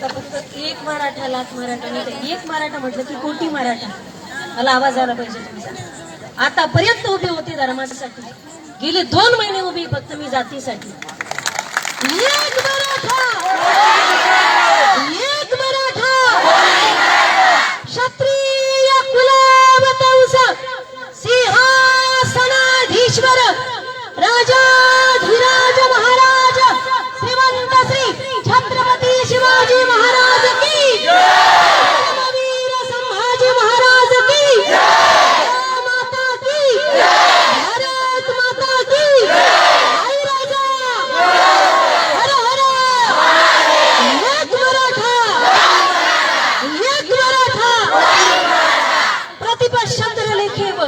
आता फक्त एक मराठा लाख मराठा नाही एक मराठा म्हटलं की कोटी मराठा. मला आवाज आला पाहिजे तुमचा आतापर्यंत उभे होते धर्मासाठी. गेले दोन महिने उभी फक्त मी जातीसाठी. एक मराठा एक मराठा क्षत्रिय कुलावतंस सिंहासनाधीश्वर राजाधिराज महाराज श्रीमंत श्री छत्रपती शिवाजी महाराज की धर्मवीर संभाजी महाराज की माता की भारत माता की आई राजा हर हर एक मराठा एक मराठा प्रतिपश्चंद्र लेखेव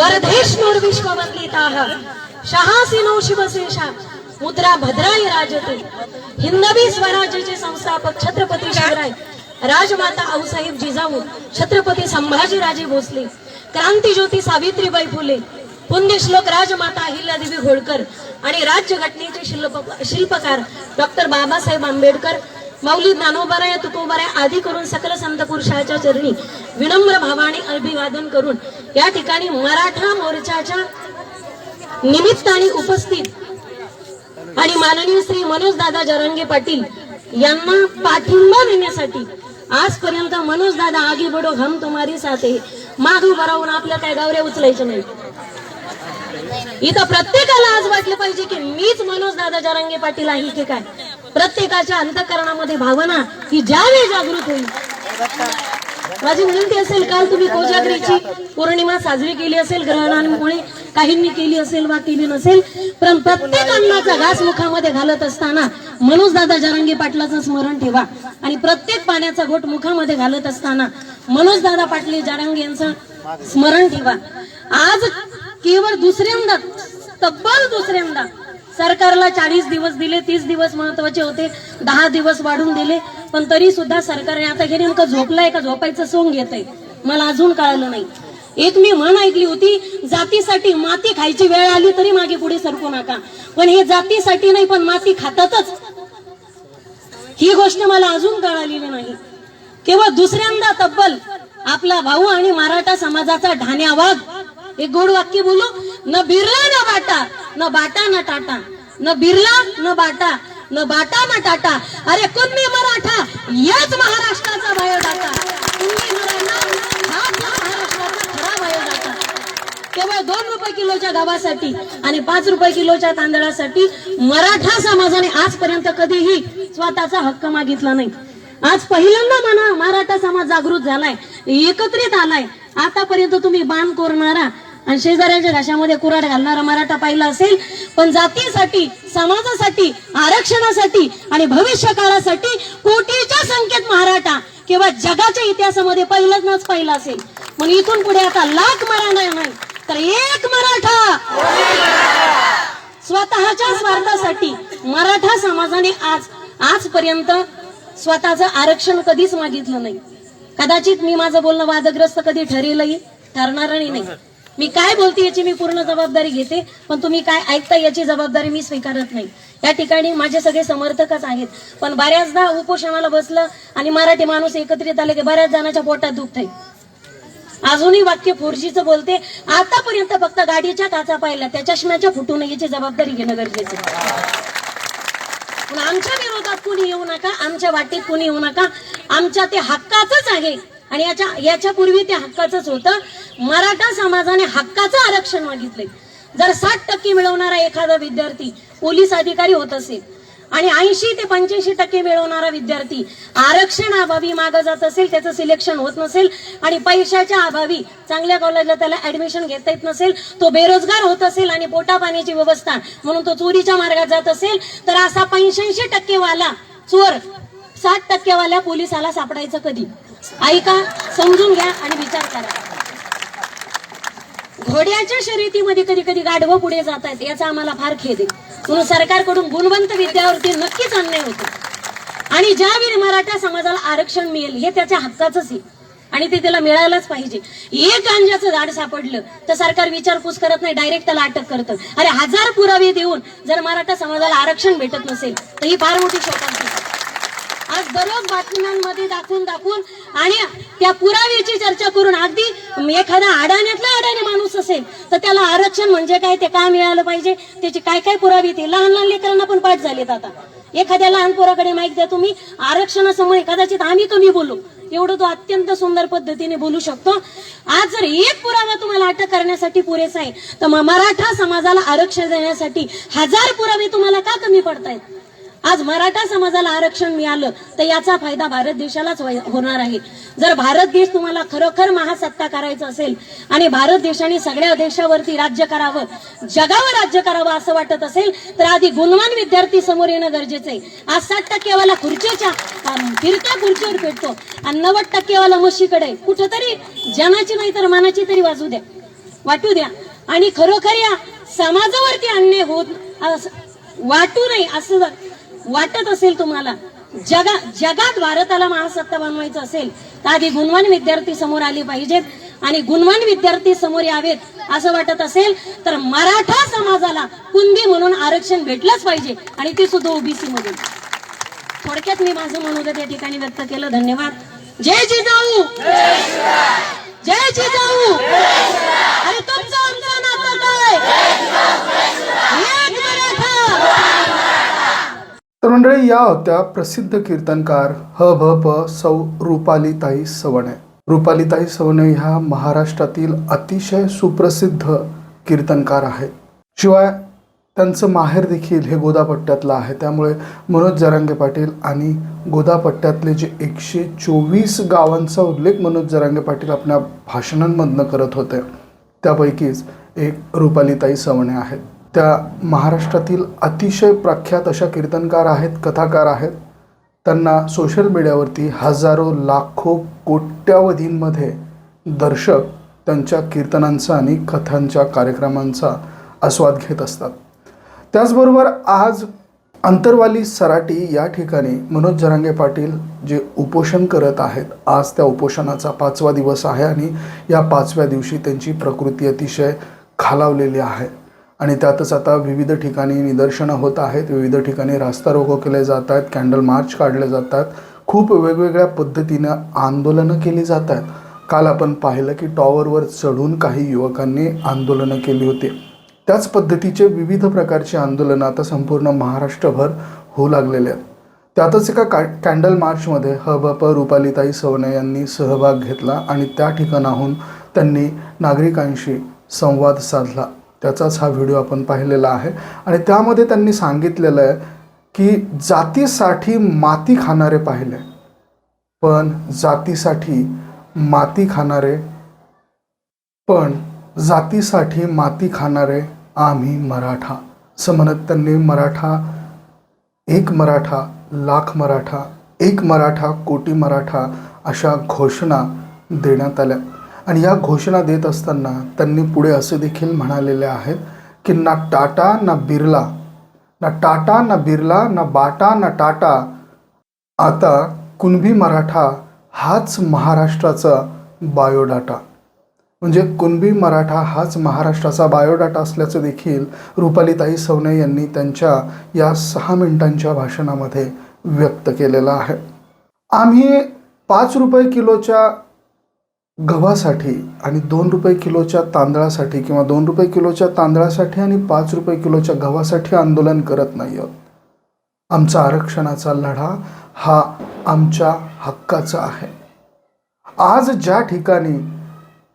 वरधेश्वर विश्व वंदिताः शहासिनो शिवशेषा मुद्रा भद्राय राजते हिंदवी स्वराज्याचे संस्थापक छत्रपती शिवराय राजमाता आऊसाहेब जिजाऊ छत्रपती संभाजीराजे भोसले क्रांतीज्योती सावित्रीबाई फुले पुण्यश्लोक राजमाता अहिल्यादेवी होळकर आणि राज्यघटनेचे शिल्प शिल्पकार डॉक्टर बाबासाहेब आंबेडकर माऊली ज्ञानोबराया तुकोबराया आदी करून सकल संत पुरुषाच्या चरणी विनम्र भावाने अभिवादन करून या ठिकाणी मराठा मोर्चाच्या निमित्ताने उपस्थित आणि माननीय श्री मनोज दादा जरंगे पाटील यांना पाठिंबा देण्यासाठी आजपर्यंत मनोज दादा आगी बडो हम तुम्हारी साथे माग उभा राहून आपल्या काय गावऱ्या उचलायच्या नाही इथं प्रत्येकाला आज वाटलं पाहिजे की मीच मनोज दादा जरांगे पाटील आहे की काय? प्रत्येकाच्या अंतकरणामध्ये भावना ही ज्यावेळी जागृत होईल. माझी विनंती असेल काल तुम्ही कोजागरीची पौर्णिमा साजरी केली असेल ग्रहणांमुळे काहींनी केली असेल वा केली नसेल पण प्रत्येक अन्नाचा घास मुखामध्ये घालत असताना मनोज दादा पाटलाचं स्मरण ठेवा. आणि प्रत्येक पाण्याचा घोट मुखामध्ये घालत असताना मनोज दादा पाटले जारंगी यांचं स्मरण ठेवा. आज केवळ दुसऱ्यांदा तब्बल दुसऱ्यांदा सरकारला चाळीस दिवस दिले तीस दिवस महत्त्वाचे होते दहा दिवस वाढून दिले पण तरी सुद्धा सरकारने आता हे नेमकं झोपलाय का? झोपायचं सोंग घेत आहे मला अजून कळालं नाही. एक मी म्हण ऐकली होती जातीसाठी माती खायची वेळ आली तरी मागे पुढे सरकू नका. पण हे जातीसाठी नाही पण माती खातातच. ही गोष्ट मला अजून कळालेली नाही. केवळ दुसऱ्यांदा तब्बल आपला भाऊ आणि मराठा समाजाचा ढाण्या वाघ एक गोड वाक्य बोलू? न बिरला न बाटा. न बाटा न टाटा. न बिरला न बाटा. न बाटा न टाटा. अरे कुणबी मराठा? याच महाराष्ट्राचा बायोडाटा. कुणबी मराठा हाच महाराष्ट्राचा खरा बायोडाटा. केवळ दोन रुपये किलोच्या गव्हासाठी आणि पाच रुपये किलोच्या तांदळासाठी मराठा समाजाने आजपर्यंत कधीही स्वतःचा हक्क मागितला नाही. आज पहिल्यांदा म्हणा मराठा समाज जागृत झालाय एकत्रित आलाय. आतापर्यंत तुम्ही बाण कोरणारा आणि शेजाऱ्यांच्या घशामध्ये कुराट घालणारा मराठा पाहिला असेल पण जातीसाठी समाजासाठी आरक्षणासाठी आणि भविष्य काळासाठी कोटीच्या संख्येत मराठा किंवा जगाच्या इतिहासामध्ये पहिलंच पहिला असेल. मग इथून पुढे आता लाख मराठा नाही तर एक मराठा. स्वतःच्या स्वार्थासाठी मराठा समाजाने आज आजपर्यंत स्वतःचं आरक्षण कधीच मागितलं नाही. कदाचित मी माझं बोलणं वादग्रस्त कधी ठरेलही ठरणारही नाही. मी काय बोलते याची मी पूर्ण जबाबदारी घेते पण तुम्ही काय ऐकता याची जबाबदारी मी स्वीकारत नाही. या ठिकाणी माझे सगळे समर्थकच आहेत. पण बऱ्याचदा उपोषणाला बसलं आणि मराठी माणूस एकत्रित आले की बऱ्याच जणांच्या पोटात दुखत अजूनही वाक्य फोरजीचं बोलते. आतापर्यंत फक्त गाडीच्या काचा पाहिल्या. त्या चष्म्याच्या फुटू नये याची जबाबदारी घेणं गरजेचं आहे. पण आमच्या विरोधात कुणी येऊ नका आमच्या वाटेत कुणी येऊ नका. आमच्या ते हक्काचंच आहे. आणि याच्या याच्यापूर्वी ते हक्काचंच होतं. मराठा समाजाने हक्काचं आरक्षण मागितलंय. जर साठ टक्के मिळवणारा एखादा विद्यार्थी पोलीस अधिकारी होत असेल आणि ऐंशी ते पंच्याऐंशी टक्के मिळवणारा विद्यार्थी आरक्षण अभावी मागं जात असेल त्याचं सिलेक्शन होत नसेल आणि पैशाच्या अभावी चांगल्या कॉलेजला त्याला ऍडमिशन घेता येत नसेल तो बेरोजगार होत असेल आणि पोटा पाण्याची व्यवस्था म्हणून तो चोरीच्या मार्गात जात असेल तर असा पंच्याऐंशी टक्केवाला चोर साठ टक्केवाल्या पोलिसाला सापडायचं कधी? ऐका समजून घ्या आणि विचार करा. घोड्याच्या शर्यतीमध्ये कधी कधी गाढवं पुढे जात आहेत याचा आम्हाला फार खेद आहे. म्हणून सरकारकडून गुणवंत विद्यावरती नक्कीच अन्याय होतो. आणि ज्यावेळी मराठा समाजाला आरक्षण मिळेल हे त्याच्या हक्काचंच आहे. आणि ते त्याला मिळायलाच पाहिजे. एक गांजाचं झाड सापडलं तर सरकार विचारपूस करत नाही डायरेक्ट त्याला अटक करतं. अरे हजार पुरावे देऊन जर मराठा समाजाला आरक्षण भेटत नसेल तर ही फार मोठी शोकांती आज दररोज बातम्यांमध्ये दाखवून दाखवून आणि त्या पुराव्याची चर्चा करून अगदी एखादा अडाण्यातला अडाणी माणूस असेल तर त्याला आरक्षण म्हणजे काय? ते काय मिळालं पाहिजे? त्याचे काय काय पुरावे ते लहान लहान लेकरांना पण पाठ झालेत आता. एखाद्या लहान पोराकडे माहिती द्या तुम्ही. आरक्षणासमोर कदाचित आम्ही कमी बोलू. एवढं तो अत्यंत सुंदर पद्धतीने बोलू शकतो. आज जर एक पुरावा तुम्हाला अटक करण्यासाठी पुरेसा आहे तर मग मराठा समाजाला आरक्षण देण्यासाठी हजार पुरावे तुम्हाला का कमी पडतायत? आज मराठा समाजाला आरक्षण मिळालं तर याचा फायदा भारत देशालाच होणार आहे. जर भारत देश तुम्हाला खरोखर महासत्ता करायचं असेल आणि भारत देशाने सगळ्या देशावरती राज्य करावं जगावर राज्य करावं असं वाटत असेल तर आधी गुणवान विद्यार्थी समोर येणं गरजेचं आहे. आज साठ टक्केवाला खुर्चीच्या फिरत्या खुर्चीवर भेटतो आणि नव्वद टक्केवाला म्हशीकडे. कुठंतरी जनाची नाही तर मनाची तरी वाजू द्या वाटू द्या. आणि खरोखर या समाजावरती अन्याय होत वाटू नाही असं जर वाटत असेल तुम्हाला? जगा जगात भारताला महासत्ता बनवायचं असेल तर आधी गुणवान विद्यार्थी समोर आले पाहिजेत आणि गुणवान विद्यार्थी समोर यावेत. असं वाटत असेल तर मराठा समाजाला कुणबी म्हणून आरक्षण भेटलंच पाहिजे आणि ते सुद्धा ओबीसी मधून थोडक्यात मी माझं मनोगत त्या ठिकाणी व्यक्त केलं. धन्यवाद. जय जिजाऊ जय जिजाऊ अरे तुमचं आमचं नातं काय एक मराठा तर मंडळी या होत्या प्रसिद्ध कीर्तनकार ह भ प सौ रुपालीताई सवणे. रुपालीताई सवणे ह्या महाराष्ट्रातील अतिशय सुप्रसिद्ध कीर्तनकार आहेत. शिवाय त्यांचं माहेर देखील हे गोदापट्ट्यातलं आहे. त्यामुळे मनोज जरांगे पाटील आणि गोदापट्ट्यातले जे एकशे चोवीस गावांचा उल्लेख मनोज जरांगे पाटील आपल्या भाषणांमधनं करत होते त्यापैकीच एक रुपालीताई सवणे आहेत. त्या महाराष्ट्रातील अतिशय प्रख्यात अशा कीर्तनकार आहेत कथाकार आहेत. त्यांना सोशल मीडियावरती हजारो लाखो कोट्यावधींमध्ये दर्शक त्यांच्या कीर्तनांचा आणि कथांच्या कार्यक्रमांचा आस्वाद घेत असतात. त्याचबरोबर आज अंतरवाली सराटी या ठिकाणी मनोज जरांगे पाटील जे उपोषण करत आहेत आज त्या उपोषणाचा पाचवा दिवस आहे आणि या पाचव्या दिवशी त्यांची प्रकृती अतिशय खालावलेली आहे. आणि त्यातच आता विविध ठिकाणी निदर्शनं होत आहेत. विविध ठिकाणी रास्ता रोको केले जात आहेत. कॅन्डल मार्च काढले जातात खूप वेगवेगळ्या पद्धतीनं आंदोलनं केली जात आहेत. काल आपण पाहिलं की टॉवरवर चढून काही युवकांनी आंदोलनं केली होती. त्याच पद्धतीचे विविध प्रकारचे आंदोलनं आता संपूर्ण महाराष्ट्रभर होऊ लागलेले आहेत. त्यातच एका का कॅन्डल मार्चमध्ये ह ब प रुपालीताई सवणे यांनी सहभाग घेतला आणि त्या ठिकाणाहून त्यांनी नागरिकांशी संवाद साधला. त्याचाच हा व्हिडिओ आपण पाहिलेला आहे. आणि त्यामध्ये त्यांनी सांगितलेलं आहे की जातीसाठी माती खाणारे पाहिले पण जातीसाठी माती खाणारे पण जातीसाठी माती खाणारे आम्ही मराठा. असं म्हणत त्यांनी मराठा एक मराठा लाख मराठा एक मराठा कोटी मराठा अशा घोषणा देण्यात आल्या. आणि या घोषणा देत असताना त्यांनी पुढे असे देखील म्हणालेले आहेत की ना टाटा ना बिर्ला ना टाटा ना बिर्ला ना बाटा ना टाटा आता कुणबी मराठा हाच महाराष्ट्राचा बायोडाटा. म्हणजे कुणबी मराठा हाच महाराष्ट्राचा बायोडाटा असल्याचं देखील रुपालीताई सवने यांनी त्यांच्या या सहा मिनिटांच्या भाषणामध्ये व्यक्त केलेलं आहे. आम्ही पाच रुपये किलोच्या गव्हासाठी आणि दोन रुपये किलोच्या तांदळासाठी किंवा दोन रुपये किलोच्या तांदळासाठी आणि पाच रुपये किलोच्या गव्हासाठी आंदोलन करत नाही आहोत आमचा आरक्षणाचा लढा हा आमच्या हक्काचा आहे. आज ज्या ठिकाणी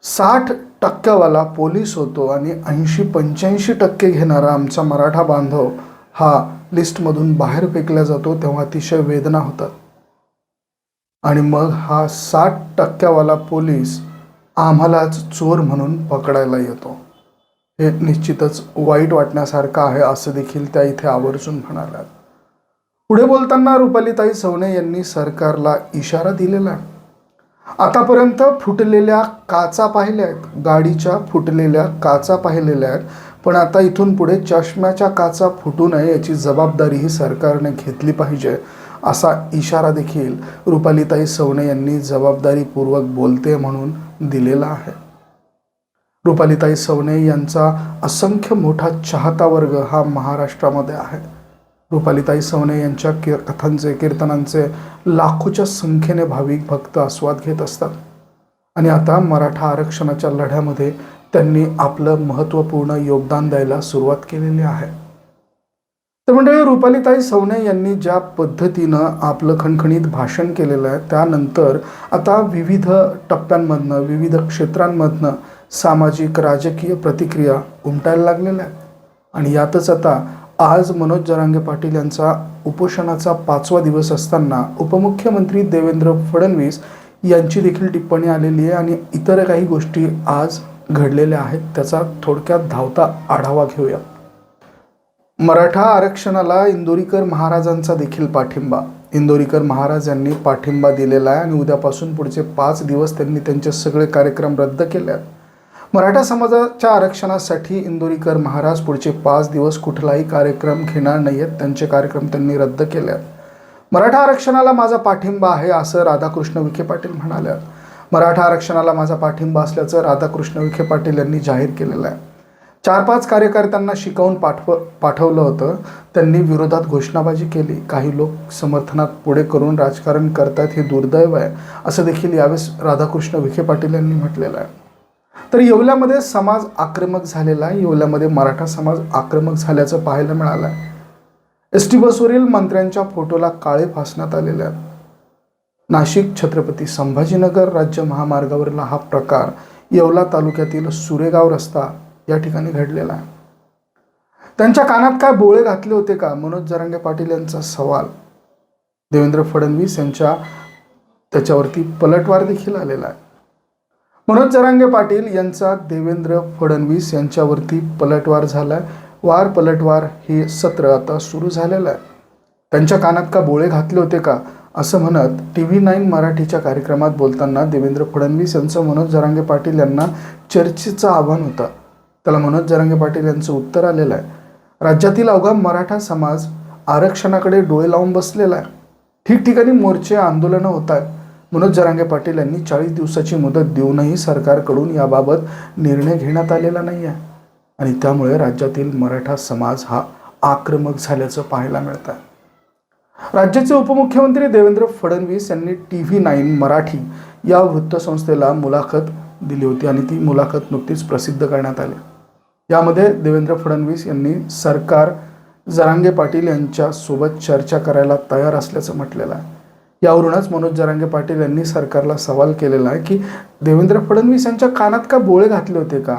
साठ टक्क्यावाला पोलीस होतो आणि ऐंशी पंच्याऐंशी टक्के घेणारा आमचा मराठा बांधव हा लिस्टमधून बाहेर फेकला जातो तेव्हा अतिशय वेदना होतात. आणि मग हा साठ टक्क्यावाला पोलीस आम्हालाच चोर म्हणून पकडायला येतो. हे निश्चितच वाईट वाटण्यासारखं आहे असं देखील त्या इथे आवर्जून म्हणाल्या पुढे बोलताना रुपालीताई सवणे यांनी सरकारला इशारा दिलेला. आहे आतापर्यंत फुटलेल्या काचा पाहिल्या आहेत. गाडीच्या फुटलेल्या काचा पाहिलेल्या आहेत. पण आता इथून पुढे चष्म्याच्या काचा फुटू नये याची जबाबदारी ही सरकारने घेतली पाहिजे. असा इशारा देखील रुपालीताई सवणे यांनी जबाबदारीपूर्वक बोलते म्हणून दिलेला आहे. रुपालीताई सवणे यांचा असंख्य मोठा चाहता वर्ग हा महाराष्ट्रामध्ये आहे. रुपालीताई सवणे यांच्या की कथांचे कीर्तनांचे लाखोच्या संख्येने भाविक भक्त आस्वाद घेत असतात. आणि आता मराठा आरक्षणाच्या लढ्यामध्ये त्यांनी आपलं महत्त्वपूर्ण योगदान द्यायला सुरुवात केलेली आहे. तर मंडळी रुपालीताई सवने यांनी ज्या पद्धतीनं आपलं खणखणीत भाषण केलेलं आहे त्यानंतर आता विविध टप्प्यांमधनं विविध क्षेत्रांमधनं सामाजिक राजकीय प्रतिक्रिया उमटायला लागलेल्या आहेत. आणि यातच आता आज मनोज जरांगे पाटील यांचा उपोषणाचा पाचवा दिवस असताना उपमुख्यमंत्री देवेंद्र फडणवीस यांची देखील टिप्पणी आलेली आहे आणि इतर काही गोष्टी आज घडलेल्या आहेत त्याचा थोडक्यात धावता आढावा घेऊया. मराठा आरक्षणाला इंदोरीकर महाराजांचा देखील पाठिंबा. इंदोरीकर महाराज यांनी पाठिंबा दिलेला आहे आणि उद्यापासून पुढचे पाच दिवस त्यांनी त्यांचे सगळे कार्यक्रम रद्द केले आहेत. मराठा समाजाच्या आरक्षणासाठी इंदोरीकर महाराज पुढचे पाच दिवस कुठलाही कार्यक्रम घेणार नाही आहेत त्यांचे कार्यक्रम त्यांनी रद्द केले आहेत. मराठा आरक्षणाला माझा पाठिंबा आहे असं राधाकृष्ण विखे पाटील म्हणाल्या मराठा आरक्षणाला माझा पाठिंबा असल्याचं राधाकृष्ण विखे पाटील यांनी जाहीर केलेलं आहे. चार पाच कार्यकर्त्यांना शिकवून पाठव पाठवलं होतं. त्यांनी विरोधात घोषणाबाजी केली. काही लोक समर्थनात पुढे करून राजकारण करतात हे दुर्दैव आहे. असं देखील यावेळेस राधाकृष्ण विखे पाटील यांनी म्हटलेलं आहे. तर येवल्यामध्ये समाज आक्रमक झालेला आहे. येवल्यामध्ये मराठा समाज आक्रमक झाल्याचं पाहायला मिळालं आहे. एस टी बसवरील मंत्र्यांच्या फोटोला काळे फासण्यात आलेले आहेत. नाशिक छत्रपती संभाजीनगर राज्य महामार्गावरील हा प्रकार येवला तालुक्यातील सुरेगाव रस्ता या ठिकाणी घडलेला आहे. त्यांच्या कानात काय बोळे घातले होते का? मनोज जरांगे पाटील यांचा सवाल. देवेंद्र फडणवीस यांच्या त्याच्यावरती पलटवार देखील आलेला आहे. मनोज जरांगे पाटील यांचा देवेंद्र फडणवीस यांच्यावरती पलटवार झालाय. वार पलटवार हे सत्र आता सुरू झालेलं आहे. त्यांच्या कानात का बोळे घातले होते का? असं म्हणत टी व्ही नाईन मराठीच्या कार्यक्रमात बोलताना देवेंद्र फडणवीस यांचं मनोज जरांगे पाटील यांना चर्चेचं आव्हान होतं. त्याला मनोज जरांगे पाटील यांचं उत्तर आलेलं आहे. राज्यातील अवघा मराठा समाज आरक्षणाकडे डोळे लावून बसलेला आहे. ठिकठिकाणी मोर्चे आंदोलनं होत आहेत. मनोज जरांगे पाटील यांनी चाळीस दिवसाची मुदत देऊनही सरकारकडून याबाबत निर्णय घेण्यात आलेला नाही आहे. आणि त्यामुळे राज्यातील मराठा समाज हा आक्रमक झाल्याचं पाहायला मिळत आहे. राज्याचे उपमुख्यमंत्री देवेंद्र फडणवीस यांनी टी व्ही नाईन मराठी या वृत्तसंस्थेला मुलाखत दिली होती आणि ती मुलाखत नुकतीच प्रसिद्ध करण्यात आली. यामध्ये देवेंद्र फडणवीस यांनी सरकार जरांगे पाटील यांच्यासोबत चर्चा करायला तयार असल्याचं म्हटलेलं आहे. यावरूनच मनोज जरांगे पाटील यांनी सरकारला सवाल केलेला आहे की देवेंद्र फडणवीस यांच्या कानात का बोळे घातले होते का?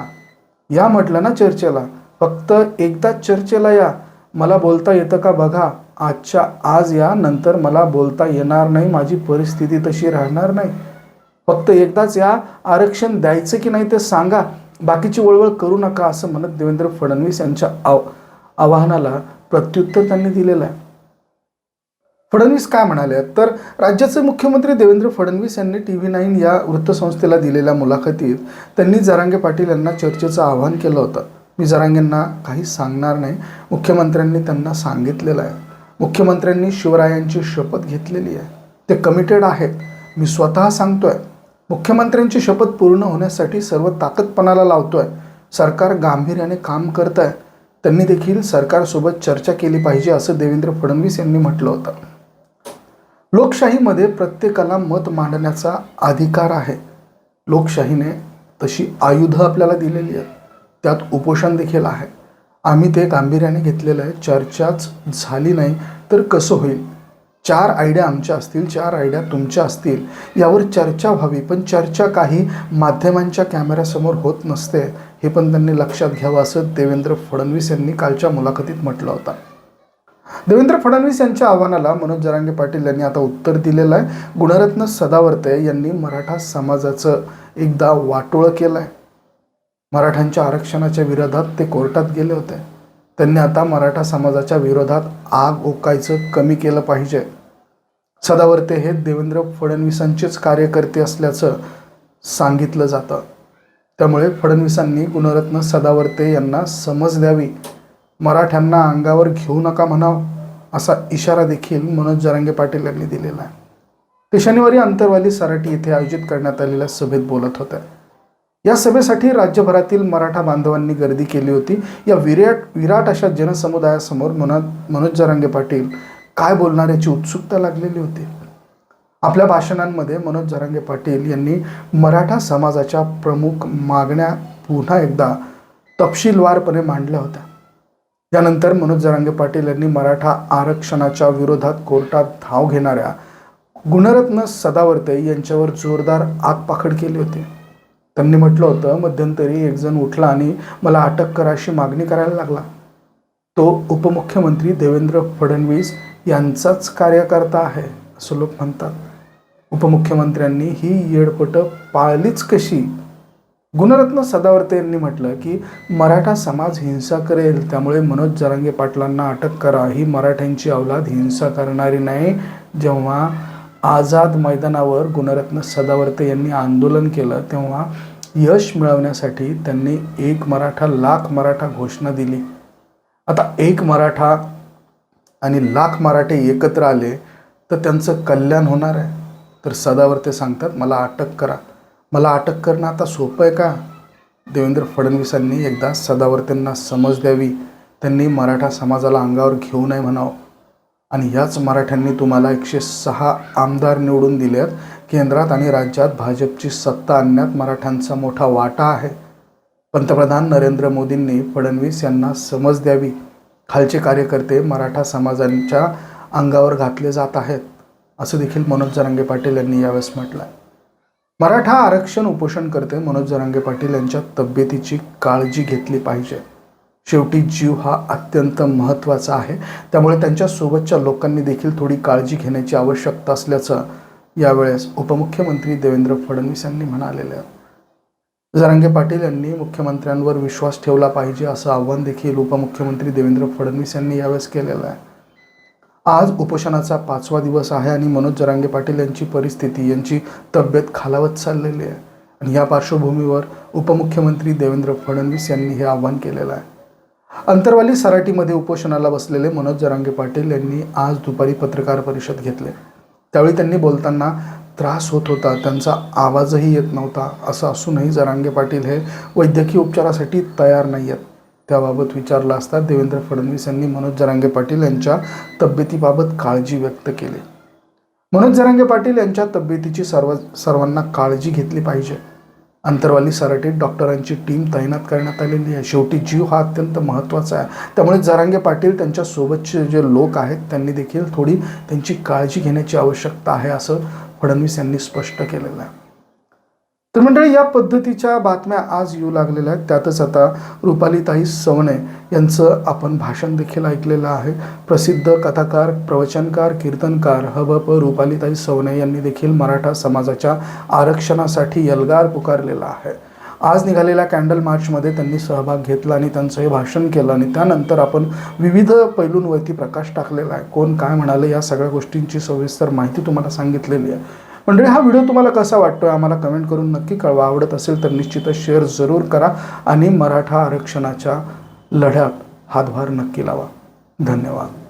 या म्हटलं ना चर्चेला. फक्त एकदा चर्चेला या. मला बोलता येतं का बघा. आजच्या आज या नंतर मला बोलता येणार नाही. माझी परिस्थिती तशी राहणार नाही. फक्त एकदाच या. आरक्षण द्यायचं की नाही ते सांगा. बाकीची वळवळ करू नका असं म्हणत देवेंद्र फडणवीस यांच्या आव आवाहनाला प्रत्युत्तर त्यांनी दिलेलं आहे. फडणवीस काय म्हणाले? तर राज्याचे मुख्यमंत्री देवेंद्र फडणवीस यांनी टी व्ही नाईन या वृत्तसंस्थेला दिलेल्या मुलाखतीत त्यांनी जरांगे पाटील यांना चर्चेचं आवाहन केलं होतं. मी जरांगेंना काही सांगणार नाही. मुख्यमंत्र्यांनी त्यांना सांगितलेलं आहे. मुख्यमंत्र्यांनी शिवरायांची शपथ घेतलेली आहे. ते कमिटेड आहेत. मी स्वतः सांगतोय. मुख्यमंत्र्यांची शपथ पूर्ण होण्यासाठी सर्व ताकदपणाला लावतोय. सरकार गांभीर्याने काम करत आहे त्यांनी देखील सरकारसोबत चर्चा केली पाहिजे असं देवेंद्र फडणवीस यांनी म्हटलं होतं. लोकशाहीमध्ये प्रत्येकाला मत मांडण्याचा अधिकार आहे. लोकशाहीने तशी आयुधं आपल्याला दिलेली आहेत. त्यात उपोषण देखील आहे. आम्ही ते गांभीर्याने घेतलेलं आहे. चर्चाच झाली नाही तर कसं होईल? चार आयडिया आमच्या असतील चार आयडिया तुमच्या असतील यावर चर्चा व्हावी. पण चर्चा काही माध्यमांच्या कॅमेऱ्यासमोर होत नसते हे पण त्यांनी लक्षात घ्यावं असं देवेंद्र फडणवीस यांनी कालच्या मुलाखतीत म्हटलं होता. देवेंद्र फडणवीस यांच्या आव्हानाला मनोज जरांगे पाटील यांनी आता उत्तर दिलेलं आहे. गुणरत्न सदावर्ते यांनी मराठा समाजाचं एकदा वाटोळं केलं आहे मराठ्यांच्या आरक्षणाच्या विरोधात ते कोर्टात गेले होते. त्यांनी आता मराठा समाजाच्या विरोधात आग ओकायचं कमी केलं पाहिजे. सदावर्ते हे देवेंद्र फडणवीसांचेच कार्यकर्ते असल्याचं सांगितलं जातं. त्यामुळे फडणवीसांनी गुणरत्न सदावर्ते यांना समज द्यावी. मराठ्यांना अंगावर घेऊ नका म्हणावं असा इशारा देखील मनोज जरांगे पाटील यांनी दिलेला आहे. ते शनिवारी अंतरवाली सराटी येथे आयोजित करण्यात आलेल्या सभेत बोलत होते. या सभेसाठी राज्यभरातील मराठा बांधवांनी गर्दी केली होती. या विराट विराट अशा जनसमुदायासमोर मनोज मनोज जरांगे पाटील काय बोलणार याची उत्सुकता लागलेली होती. आपल्या भाषणांमध्ये मनोज जरांगे पाटील यांनी मराठा समाजाच्या प्रमुख मागण्या पुन्हा एकदा तपशीलवारपणे मांडल्या होत्या. यानंतर मनोज जरांगे पाटील यांनी मराठा आरक्षणाच्या विरोधात कोर्टात धाव घेणाऱ्या गुणरत्न सदावर्ते यांच्यावर जोरदार आगपाखड केली होती. त्यांनी म्हटलं होतं मध्यंतरी एक जण उठला आणि मला अटक करा अशी मागणी करायला लागला. तो उपमुख्यमंत्री देवेंद्र फडणवीस यांचाच कार्यकर्ता आहे असं लोक म्हणतात. उपमुख्यमंत्र्यांनी ही येडपट पाळलीच कशी? गुणरत्न सदावर्ते यांनी म्हटलं की मराठा समाज हिंसा करेल त्यामुळे मनोज जरांगे पाटलांना अटक करा. ही मराठ्यांची अवलाद हिंसा करणारी नाही. जेव्हा आझाद मैदानावर गुणरत्न सदावर्ते यांनी आंदोलन केलं तेव्हा यश मिळवण्यासाठी त्यांनी एक मराठा लाख मराठा घोषणा दिली. आता एक मराठा आणि लाख मराठे एकत्र आले तर त्यांचं कल्याण होणार आहे. तर सदावर्ते सांगतात मला अटक करा. मला अटक करणं आता सोपं आहे का? देवेंद्र फडणवीसांनी एकदा सदावर्तेंना समज द्यावी. त्यांनी मराठा समाजाला अंगावर घेऊ नये म्हणावं. आणि याच मराठ्यांनी तुम्हाला एकशे सहा आमदार निवडून दिलेत. केंद्रात आणि राज्यात भाजपची सत्ता आणण्यात मराठ्यांचा मोठा वाटा आहे. पंतप्रधान नरेंद्र मोदींनी फडणवीस यांना समज द्यावी. खालचे कार्यकर्ते मराठा समाजांच्या अंगावर घातले जात आहेत असं देखील मनोज जरांगे पाटील यांनी यावेळेस म्हटलं आहे मराठा आरक्षण उपोषण करते मनोज जरांगे पाटील यांच्या तब्येतीची काळजी घेतली पाहिजे. शेवटी जीव हा अत्यंत महत्त्वाचा आहे. त्यामुळे त्यांच्या सोबतच्या लोकांनी देखील थोडी काळजी घेण्याची आवश्यकता असल्याचं यावेळेस उपमुख्यमंत्री देवेंद्र फडणवीस यांनी म्हणालेलं आहे. जरांगे पाटील यांनी मुख्यमंत्र्यांवर विश्वास ठेवला पाहिजे असं आव्हान देखील उपमुख्यमंत्री देवेंद्र फडणवीस यांनी यावेळेस केलेलं आहे. आज उपोषणाचा पाचवा दिवस आहे आणि मनोज जरांगे पाटील यांची परिस्थिती यांची तब्येत खालावत चाललेली आहे. आणि या पार्श्वभूमीवर उपमुख्यमंत्री देवेंद्र फडणवीस यांनी हे आव्हान केलेलं आहे. अंतरवाली सराटीमध्ये उपोषणाला बसलेले मनोज जरांगे पाटील यांनी आज दुपारी पत्रकार परिषद घेतले. त्यावेळी त्यांनी बोलताना त्रास होत होता त्यांचा आवाजही येत नव्हता असं असूनही जरांगे पाटील हे वैद्यकीय उपचारासाठी तयार नाही आहेत. त्याबाबत विचारला असता देवेंद्र फडणवीस यांनी मनोज जरांगे पाटील यांच्या तब्येतीबाबत काळजी व्यक्त केली. मनोज जरांगे पाटील यांच्या तब्येतीची सर्व सर्वांना काळजी घेतली पाहिजे. अंतरवाली सराटीत डॉक्टरांची टीम तैनात करण्यात आलेली आहे. शेवटी जीव हा अत्यंत महत्त्वाचा आहे. त्यामुळे जरांगे पाटील त्यांच्या सोबतचे जे लोक आहेत त्यांनी देखील थोडी त्यांची काळजी घेण्याची आवश्यकता आहे असं फडणवीस यांनी स्पष्ट केलेलं आहे. तर मंडळी या पद्धतीच्या बातम्या आज येऊ लागलेल्या आहेत. त्यातच आता रुपालीताई सवणे यांचं आपण भाषण देखील ऐकलेलं आहे. प्रसिद्ध कथाकार प्रवचनकार कीर्तनकार हबप रुपालीताई सवणे यांनी देखील मराठा समाजाच्या आरक्षणासाठी यलगार पुकारलेला आहे. आज निघालेल्या कॅन्डल मार्चमध्ये त्यांनी सहभाग घेतला आणि त्यांचं हे भाषण केलं आणि त्यानंतर आपण विविध पैलूंवरती प्रकाश टाकलेला आहे. कोण काय म्हणाले या सगळ्या गोष्टींची सविस्तर माहिती तुम्हाला सांगितलेली आहे. मंडळी हा व्हिडिओ तुम्हाला कसा वाटतो आम्हाला कमेंट करून नक्की कळवा. आवडत असेल तर निश्चितच शेअर जरूर करा आणि मराठा आरक्षणाच्या लढ्यात हातभार नक्की लावा. धन्यवाद.